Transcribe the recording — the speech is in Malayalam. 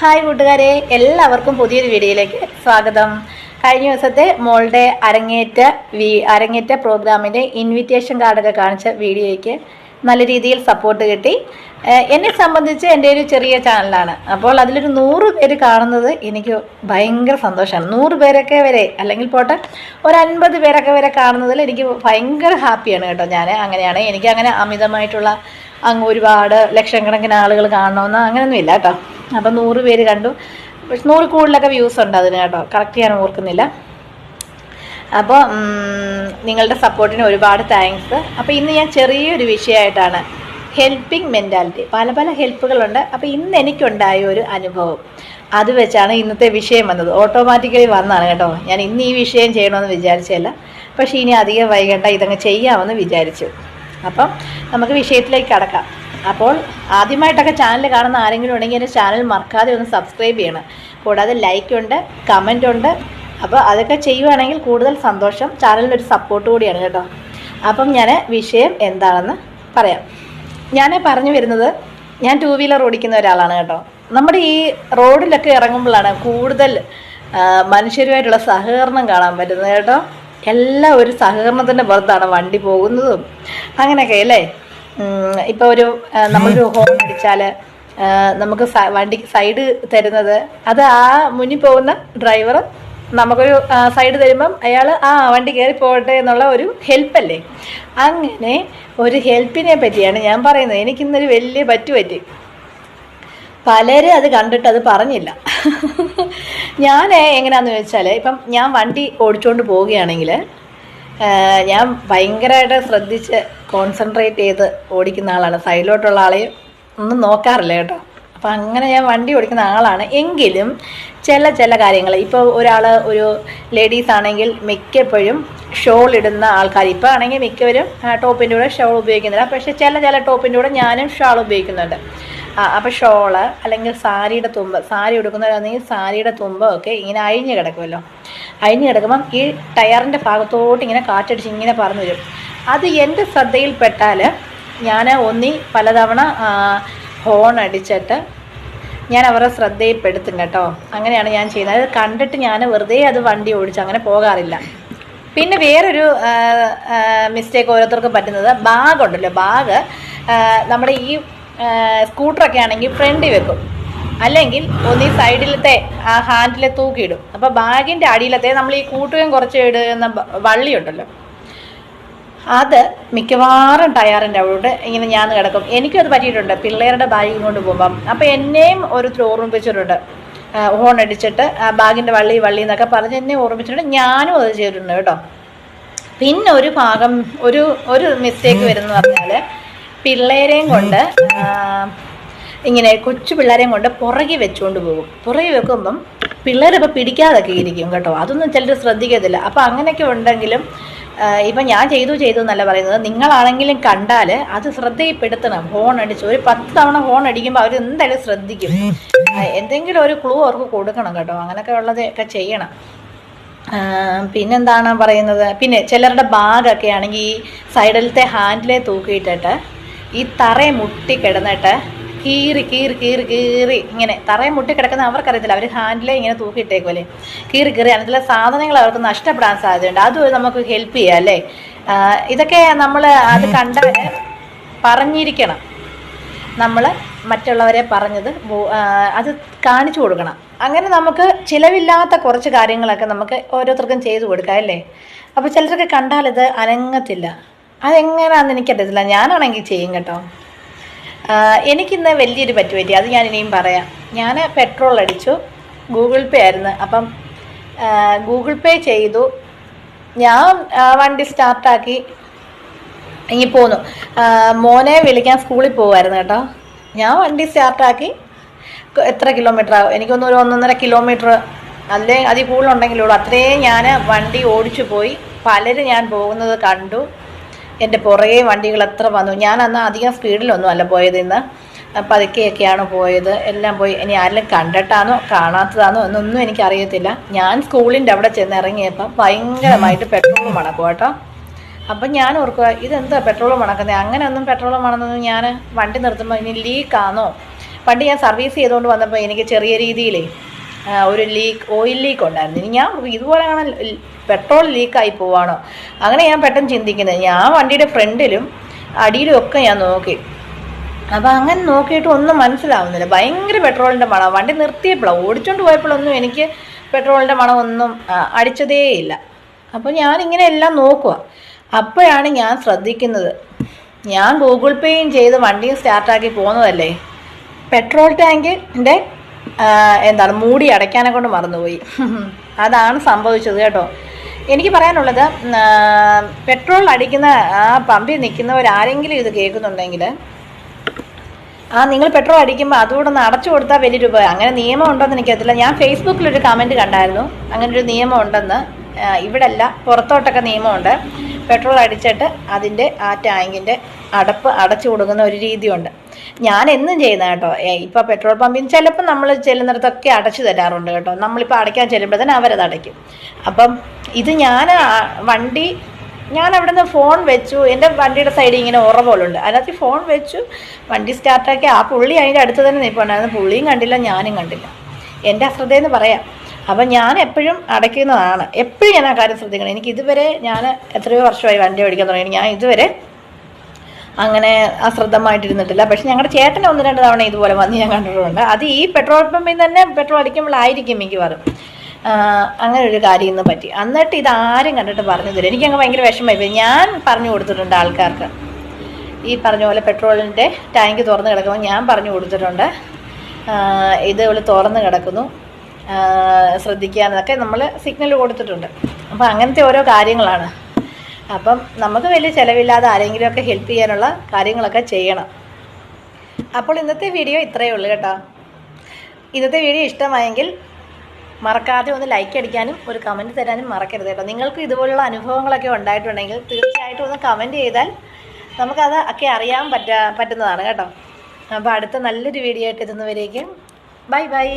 ഹായ് കൂട്ടുകാരെ. എല്ലാവർക്കും പുതിയൊരു വീഡിയോയിലേക്ക് സ്വാഗതം. കഴിഞ്ഞ ദിവസത്തെ മോളുടെ അരങ്ങേറ്റ വി അരങ്ങേറ്റ പ്രോഗ്രാമിന്റെ ഇൻവിറ്റേഷൻ കാർഡൊക്കെ കാണിച്ച വീഡിയോയ്ക്ക് നല്ല രീതിയിൽ സപ്പോർട്ട് കിട്ടി. എന്നെ സംബന്ധിച്ച് എന്റെ ഒരു ചെറിയ ചാനലാണ്. അപ്പോൾ അതിലൊരു നൂറ് പേര് കാണുന്നത് എനിക്ക് ഭയങ്കര സന്തോഷമാണ്. നൂറ് പേരൊക്കെ വരെ അല്ലെങ്കിൽ പോട്ടെ ഒരു അൻപത് പേരൊക്കെ വരെ കാണുന്നതിൽ എനിക്ക് ഭയങ്കര ഹാപ്പിയാണ് കേട്ടോ ഞാൻ. അങ്ങനെയാണ് എനിക്ക് അങ്ങനെ അമിതമായിട്ടുള്ള അങ്ങ് ഒരുപാട് ലക്ഷക്കണക്കിന് ആളുകൾ കാണണമെന്ന് അങ്ങനെയൊന്നും ഇല്ല കേട്ടോ. അപ്പം നൂറ് പേര് കണ്ടു. പക്ഷെ നൂറ് കൂടുതലൊക്കെ വ്യൂസ് ഉണ്ട് അതിന് കേട്ടോ. കറക്റ്റ് ഞാൻ ഓർക്കുന്നില്ല. അപ്പോൾ നിങ്ങളുടെ സപ്പോർട്ടിന് ഒരുപാട് താങ്ക്സ് അപ്പോൾ ഇന്ന് ഞാൻ ചെറിയൊരു വിഷയമായിട്ടാണ്. ഹെൽപ്പിംഗ് മെന്റാലിറ്റി പല പല ഹെൽപ്പുകളുണ്ട് അപ്പോൾ ഇന്ന് എനിക്കുണ്ടായ ഒരു അനുഭവം. അത് വെച്ചാണ് ഇന്നത്തെ വിഷയം വന്നത്. ഓട്ടോമാറ്റിക്കലി വന്നതാണ് കേട്ടോ. ഞാൻ ഇന്ന് ഈ വിഷയം ചെയ്യണമെന്ന് വിചാരിച്ചല്ല പക്ഷേ ഇനി അധികം വൈകണ്ട. ഇതങ്ങ് ചെയ്യാമെന്ന് വിചാരിച്ചു. അപ്പം നമുക്ക് വിഷയത്തിലേക്ക് കടക്കാം. അപ്പോൾ ആദ്യമായിട്ടൊക്കെ ചാനൽ കാണുന്ന ആരെങ്കിലും ഉണ്ടെങ്കിൽ എന്റെ ചാനൽ മറക്കാതെ ഒന്ന് സബ്സ്ക്രൈബ് ചെയ്യണം. കൂടാതെ ലൈക്ക് ഉണ്ട് കമന്റ് ഉണ്ട്. അപ്പോൾ അതൊക്കെ ചെയ്യുവാണെങ്കിൽ കൂടുതൽ സന്തോഷം. ചാനലിനൊരു സപ്പോർട്ട് കൂടിയാണ് കേട്ടോ. അപ്പം ഞാൻ വിഷയം എന്താണെന്ന് പറയാം. ഞാൻ പറഞ്ഞു വരുന്നത് ഞാൻ ടൂ വീലർ ഓടിക്കുന്ന ഒരാളാണ് കേട്ടോ. നമ്മുടെ ഈ റോഡിലൊക്കെ ഇറങ്ങുമ്പോഴാണ് കൂടുതൽ മനുഷ്യരുമായിട്ടുള്ള സഹകരണം കാണാൻ പറ്റുന്നത് കേട്ടോ. എല്ലാം ഒരു സഹകരണത്തിന്റെ പുറത്താണ് വണ്ടി പോകുന്നതും അങ്ങനെയൊക്കെ അല്ലേ? ഇപ്പോൾ ഒരു നമ്മളൊരു ഹോൺ അടിച്ചാൽ നമുക്ക് വണ്ടിക്ക് സൈഡ് തരുന്നത് അത് ആ മുന്നിൽ പോകുന്ന ഡ്രൈവർ നമുക്കൊരു സൈഡ് തരുമ്പം അയാൾ ആ വണ്ടി കയറി പോകട്ടെ എന്നുള്ള ഒരു ഹെൽപ്പല്ലേ അങ്ങനെ ഒരു ഹെൽപ്പിനെ പറ്റിയാണ് ഞാൻ പറയുന്നത്. എനിക്കിന്നൊരു വലിയ പറ്റു പറ്റി പലരും അത് കണ്ടിട്ട് അത് പറഞ്ഞില്ല. ഞാൻ എങ്ങനെയാന്ന് വെച്ചാൽ ഇപ്പം ഞാൻ വണ്ടി ഓടിച്ചുകൊണ്ട് പോവുകയാണെങ്കിൽ ഞാൻ ഭയങ്കരമായിട്ട് ശ്രദ്ധിച്ച് കോൺസെൻട്രേറ്റ് ചെയ്ത് ഓടിക്കുന്ന ആളാണ്. സൈഡിലോട്ടുള്ള ആളെയും ഒന്നും നോക്കാറില്ല കേട്ടോ. അപ്പം അങ്ങനെ ഞാൻ വണ്ടി ഓടിക്കുന്ന ആളാണ്. എങ്കിലും ചില ചില കാര്യങ്ങൾ ഇപ്പോൾ ഒരാൾ ഒരു ലേഡീസ് ആണെങ്കിൽ മിക്കപ്പോഴും ഷോൾ ഇടുന്ന ആൾക്കാർ ഇപ്പോൾ ആണെങ്കിൽ മിക്കവരും ടോപ്പിന്റെ കൂടെ ഷോൾ ഉപയോഗിക്കുന്നില്ല. പക്ഷേ ചില ചില ടോപ്പിന്റെ കൂടെ ഞാനും ഷാൾ ഉപയോഗിക്കുന്നുണ്ട്. അപ്പോൾ ഷോൾ അല്ലെങ്കിൽ സാരിയുടെ തുമ്പ് സാരി ഉടുക്കുന്നവരാണെങ്കിൽ സാരിയുടെ തുമ്പൊക്കെ ഇങ്ങനെ അഴിഞ്ഞ് കിടക്കുമല്ലോ. അഴിഞ്ഞ് കിടക്കുമ്പം ഈ ടയറിന്റെ ഭാഗത്തോട്ട് ഇങ്ങനെ കാറ്റടിച്ച് ഇങ്ങനെ പറഞ്ഞു വരും. അത് എന്റെ ശ്രദ്ധയിൽപ്പെട്ടാൽ ഞാൻ ഒന്നി പലതവണ ഹോൺ അടിച്ചിട്ട് ഞാൻ അവരുടെ ശ്രദ്ധയിൽപ്പെടുത്തും കേട്ടോ. അങ്ങനെയാണ് ഞാൻ ചെയ്യുന്നത്. അത് കണ്ടിട്ട് ഞാൻ വെറുതെ അത് വണ്ടി ഓടിച്ച് അങ്ങനെ പോകാറില്ല. പിന്നെ വേറൊരു മിസ്റ്റേക്ക് ഓരോരുത്തർക്കും പറ്റുന്നത് ബാഗ് ഉണ്ടല്ലോ ബാഗ് നമ്മുടെ ഈ സ്കൂട്ടറൊക്കെ ആണെങ്കിൽ ഫ്രണ്ടിൽ വെക്കും. അല്ലെങ്കിൽ ഒന്നീ സൈഡിലത്തെ ആ ഹാൻഡിൽ തൂക്കിയിടും. അപ്പോൾ ബാഗിന്റെ അടിയിലത്തെ നമ്മൾ ഈ കൂട്ടുകയും കുറച്ച് ഇടുന്ന വള്ളിയുണ്ടല്ലോ. അത് മിക്കവാറും ടയറിന്റെ അവിടെ ഇങ്ങനെ ഞാൻ കിടക്കും. എനിക്കും അത് പറ്റിയിട്ടുണ്ട്. പിള്ളേരുടെ ബാഗ് കൊണ്ട് പോകുമ്പം. അപ്പോൾ എന്നെയും ഒരു ഓർമ്മിപ്പിച്ചിട്ടുണ്ട്. ഹോൺ അടിച്ചിട്ട് ആ ബാഗിന്റെ വള്ളി വള്ളി എന്നൊക്കെ പറഞ്ഞ് എന്നെ ഓർമ്മിച്ചിട്ടുണ്ട് ഞാനും അത് ചെയ്തിട്ടുണ്ട് കേട്ടോ. പിന്നെ ഒരു ഭാഗം ഒരു ഒരു മിസ്റ്റേക്ക് വരുന്നതെന്ന് പറഞ്ഞാൽ പിള്ളേരെയും കൊണ്ട് ഇങ്ങനെ കൊച്ചു പിള്ളേരെയും കൊണ്ട് പുറകെ വെച്ചുകൊണ്ട് പോകും. പുറകെ വെക്കുമ്പം പിള്ളേരിപ്പോൾ പിടിക്കാതൊക്കെ ഇരിക്കും കേട്ടോ. അതൊന്നും ചിലർ ശ്രദ്ധിക്കത്തില്ല. അപ്പം അങ്ങനെയൊക്കെ ഉണ്ടെങ്കിലും ഇപ്പം ഞാൻ ചെയ്തു ചെയ്തു എന്നല്ല പറയുന്നത്. നിങ്ങളാണെങ്കിലും കണ്ടാൽ അത് ശ്രദ്ധയിൽപ്പെടുത്തണം. ഹോൺ അടിച്ച്. ഒരു പത്ത് തവണ ഹോൺ അടിക്കുമ്പോൾ അവർ എന്തായാലും ശ്രദ്ധിക്കും. എന്തെങ്കിലും ഒരു ക്ലൂ അവർക്ക് കൊടുക്കണം കേട്ടോ. അങ്ങനെയൊക്കെ ഉള്ളതൊക്കെ ചെയ്യണം. ആ, പിന്നെന്താണ് പറയുന്നത്? പിന്നെ ചിലരുടെ ബാഗൊക്കെ ആണെങ്കിൽ ഈ സൈഡിലത്തെ ഹാൻഡിലെ തൂക്കിയിട്ടിട്ട് ഈ തറയെ മുട്ടി കിടന്നിട്ട് കീറി കീറി കീറി കീറി ഇങ്ങനെ തറയെ മുട്ടി കിടക്കുന്ന അവർക്കറിയത്തില്ല. അവർ ഹാൻഡിലെ ഇങ്ങനെ തൂക്കിയിട്ടേക്കുമല്ലേ കീറി കീറി അതിലെ സാധനങ്ങൾ അവർക്ക് നഷ്ടപ്പെടാൻ സാധ്യതയുണ്ട്. അതും നമുക്ക് ഹെൽപ്പ് ചെയ്യാം അല്ലേ? ഇതൊക്കെ നമ്മൾ അത് കണ്ടാൽ പറഞ്ഞിരിക്കണം. നമ്മൾ മറ്റുള്ളവരെ പറഞ്ഞത് അത് കാണിച്ചു കൊടുക്കണം. അങ്ങനെ നമുക്ക് ചിലവില്ലാത്ത കുറച്ച് കാര്യങ്ങളൊക്കെ നമുക്ക് ഓരോരുത്തർക്കും ചെയ്തു കൊടുക്കാം അല്ലേ? അപ്പോൾ ചിലർക്ക് ഇത് അനങ്ങത്തില്ല. അതെങ്ങനെയാണെന്ന് എനിക്കറിയത്തില്ല. ഞാനാണെങ്കിൽ ചെയ്യും കേട്ടോ. എനിക്കിന്ന് വലിയൊരു പറ്റു പറ്റി അത് ഞാൻ ഇനിയും പറയാം. ഞാൻ പെട്രോൾ അടിച്ചു. ഗൂഗിൾ പേ ആയിരുന്നു. അപ്പം ഗൂഗിൾ പേ ചെയ്തു. ഞാൻ വണ്ടി സ്റ്റാർട്ടാക്കി. ഇനി പോന്നു. മോനെ വിളിക്കാൻ സ്കൂളിൽ പോകുമായിരുന്നു കേട്ടോ. ഞാൻ വണ്ടി സ്റ്റാർട്ടാക്കി. എത്ര കിലോമീറ്റർ ആകും എനിക്കൊന്ന് ഒരു ഒന്നൊന്നര കിലോമീറ്റർ അല്ലേ അതിൽ കൂടുതലുണ്ടെങ്കിലുള്ളൂ അത്രയും ഞാൻ വണ്ടി ഓടിച്ചു പോയി. പലരും ഞാൻ പോകുന്നത് കണ്ടു. എന്റെ പുറകെ വണ്ടികൾ എത്ര വന്നു. ഞാൻ അന്ന് അധികം സ്പീഡിലൊന്നും അല്ല പോയത് ഇന്ന്. പതുക്കെയൊക്കെയാണ് പോയത്. എല്ലാം പോയി. ഇനി ആരെങ്കിലും കണ്ടിട്ടാണോ കാണാത്തതാണോ എന്നൊന്നും എനിക്കറിയത്തില്ല. ഞാൻ സ്കൂളിന്റെ അവിടെ ചെന്ന് ഇറങ്ങിയപ്പോൾ ഭയങ്കരമായിട്ട് പെട്രോൾ മണക്കും കേട്ടോ. അപ്പം ഞാൻ ഓർക്കുക ഇതെന്താ പെട്രോൾ മണക്കുന്നത് അങ്ങനെയൊന്നും പെട്രോൾ മണന്നൊന്നും ഞാൻ വണ്ടി നിർത്തുമ്പോൾ ഇനി ലീക്കാണോ പണ്ട് ഞാൻ സർവീസ് ചെയ്തുകൊണ്ട് വന്നപ്പോൾ എനിക്ക് ചെറിയ രീതിയിലേ ഒരു ലീക്ക് ഓയിൽ ലീക്ക് ഉണ്ടായിരുന്നു. ഇനി ഞാൻ ഇതുപോലെ കാണാൻ പെട്രോൾ ലീക്കായി പോവാണോ. അങ്ങനെ ഞാൻ പെട്ടെന്ന് ചിന്തിക്കുന്നത്. ഞാൻ വണ്ടിയുടെ ഫ്രണ്ടിലും അടിയിലും ഒക്കെ ഞാൻ നോക്കി. അപ്പം അങ്ങനെ നോക്കിയിട്ട് ഒന്നും മനസ്സിലാവുന്നില്ല. ഭയങ്കര പെട്രോളിന്റെ മണം വണ്ടി നിർത്തിയപ്പോഴാണ് ഓടിച്ചോണ്ട് പോയപ്പോഴൊന്നും എനിക്ക് പെട്രോളിന്റെ മണം ഒന്നും ആ, അടിച്ചതേയില്ല അപ്പോൾ ഞാനിങ്ങനെ എല്ലാം നോക്കുക അപ്പോഴാണ് ഞാൻ ശ്രദ്ധിക്കുന്നത്. ഞാൻ ഗൂഗിൾ പേയും ചെയ്ത് വണ്ടിയും സ്റ്റാർട്ടാക്കി പോകുന്നതല്ലേ പെട്രോൾ ടാങ്കിന്റെ എന്താണ് മൂടി അടയ്ക്കാനെ കൊണ്ട് മറന്നുപോയി. അതാണ് സംഭവിച്ചത് കേട്ടോ. എനിക്ക് പറയാനുള്ളത് പെട്രോൾ അടിക്കുന്ന ആ പമ്പിൽ നിൽക്കുന്നവരാരെങ്കിലും ഇത് കേൾക്കുന്നുണ്ടെങ്കിൽ ആ നിങ്ങൾ പെട്രോൾ അടിക്കുമ്പോൾ അതുകൂടെ ഒന്ന് അടച്ചു കൊടുത്താൽ വലിയ രൂപ. അങ്ങനെ നിയമം ഉണ്ടോയെന്ന് എനിക്കറിയില്ല ഞാൻ ഫേസ്ബുക്കിലൊരു കമന്റ് കണ്ടായിരുന്നു. അങ്ങനെ ഒരു നിയമം ഉണ്ടെന്ന് ഇവിടെ ഇവിടെല്ല പുറത്തോട്ടൊക്കെ നിയമമുണ്ട്. പെട്രോൾ അടിച്ചിട്ട് അതിന്റെ ആ ടാങ്കിന്റെ അടപ്പ് അടച്ചു കൊടുക്കുന്ന ഒരു രീതിയുണ്ട്. ഞാൻ എന്നും ചെയ്യുന്ന കേട്ടോ. ഇപ്പോൾ പെട്രോൾ പമ്പിൽ ചിലപ്പോൾ നമ്മൾ ചെല്ലുന്നിടത്തൊക്കെ അടച്ചു തരാറുണ്ട് കേട്ടോ. നമ്മളിപ്പോൾ അടയ്ക്കാൻ തന്നെ അവരത് അടയ്ക്കും. അപ്പം ഇത് ഞാൻ വണ്ടി ഞാൻ അവിടെ നിന്ന് ഫോൺ വെച്ചു. എന്റെ വണ്ടിയുടെ സൈഡിൽ ഇങ്ങനെ ഉറ പോലുണ്ട്. അതിനകത്ത് ഫോൺ വെച്ചു. വണ്ടി സ്റ്റാർട്ടാക്കി ആ പുള്ളി അതിന്റെ അടുത്ത് തന്നെ നിൽപ്പുണ്ടായിരുന്നു പുള്ളിയും കണ്ടില്ല ഞാനും കണ്ടില്ല. എന്റെ അശ്രദ്ധയെന്ന് പറയാം. അപ്പം ഞാൻ എപ്പോഴും അടയ്ക്കുന്നതാണ്. എപ്പോഴും ഞാൻ ആ കാര്യം ശ്രദ്ധിക്കണം. എനിക്ക് ഇതുവരെ ഞാൻ എത്രയോ വർഷമായി വണ്ടി ഓടിക്കാൻ തുടങ്ങി. ഞാൻ ഇതുവരെ അങ്ങനെ അശ്രദ്ധമായിട്ടിരുന്നിട്ടില്ല. പക്ഷെ ഞങ്ങളുടെ ചേട്ടൻ ഒന്ന് രണ്ട് തവണ ഇതുപോലെ വന്ന് ഞാൻ കണ്ടിട്ടുണ്ട്. അത് ഈ പെട്രോൾ പമ്പിൽ തന്നെ പെട്രോൾ അടിക്കുമ്പോഴായിരിക്കും എനിക്ക് വരും അങ്ങനെ ഒരു കാര്യം ഇന്ന് പറ്റി. എന്നിട്ട് ഇത് ആരും കണ്ടിട്ട് പറഞ്ഞു തരും എനിക്ക് അങ്ങ് ഭയങ്കര വിഷമമായി ഞാൻ പറഞ്ഞു കൊടുത്തിട്ടുണ്ട് ആൾക്കാർക്ക്. ഈ പറഞ്ഞ പോലെ പെട്രോളിന്റെ ടാങ്ക് തുറന്ന് കിടക്കുമ്പോൾ ഞാൻ പറഞ്ഞു കൊടുത്തിട്ടുണ്ട്. ഇത് ഇവിടെ തുറന്ന് കിടക്കുന്നു. ശ്രദ്ധിക്കുക എന്നൊക്കെ നമ്മൾ സിഗ്നൽ കൊടുത്തിട്ടുണ്ട്. അപ്പോൾ അങ്ങനത്തെ ഓരോ കാര്യങ്ങളാണ്. അപ്പം നമുക്ക് വലിയ ചിലവില്ലാതെ ആരെങ്കിലുമൊക്കെ ഹെൽപ്പ് ചെയ്യാനുള്ള കാര്യങ്ങളൊക്കെ ചെയ്യണം. അപ്പോൾ ഇന്നത്തെ വീഡിയോ ഇത്രയേ ഉള്ളൂ കേട്ടോ. ഇന്നത്തെ വീഡിയോ ഇഷ്ടമായെങ്കിൽ മറക്കാതെ ഒന്ന് ലൈക്ക് അടിക്കാനും ഒരു കമന്റ് തരാനും മറക്കരുത് കേട്ടോ. നിങ്ങൾക്ക് ഇതുപോലുള്ള അനുഭവങ്ങളൊക്കെ ഉണ്ടായിട്ടുണ്ടെങ്കിൽ തീർച്ചയായിട്ടും ഒന്ന് കമന്റ് ചെയ്താൽ നമുക്കത് ഒക്കെ അറിയാൻ പറ്റാ പറ്റുന്നതാണ് കേട്ടോ. അപ്പോൾ അടുത്ത നല്ലൊരു വീഡിയോ ആയിട്ട് എത്തുന്നവരേക്കും ബൈ ബൈ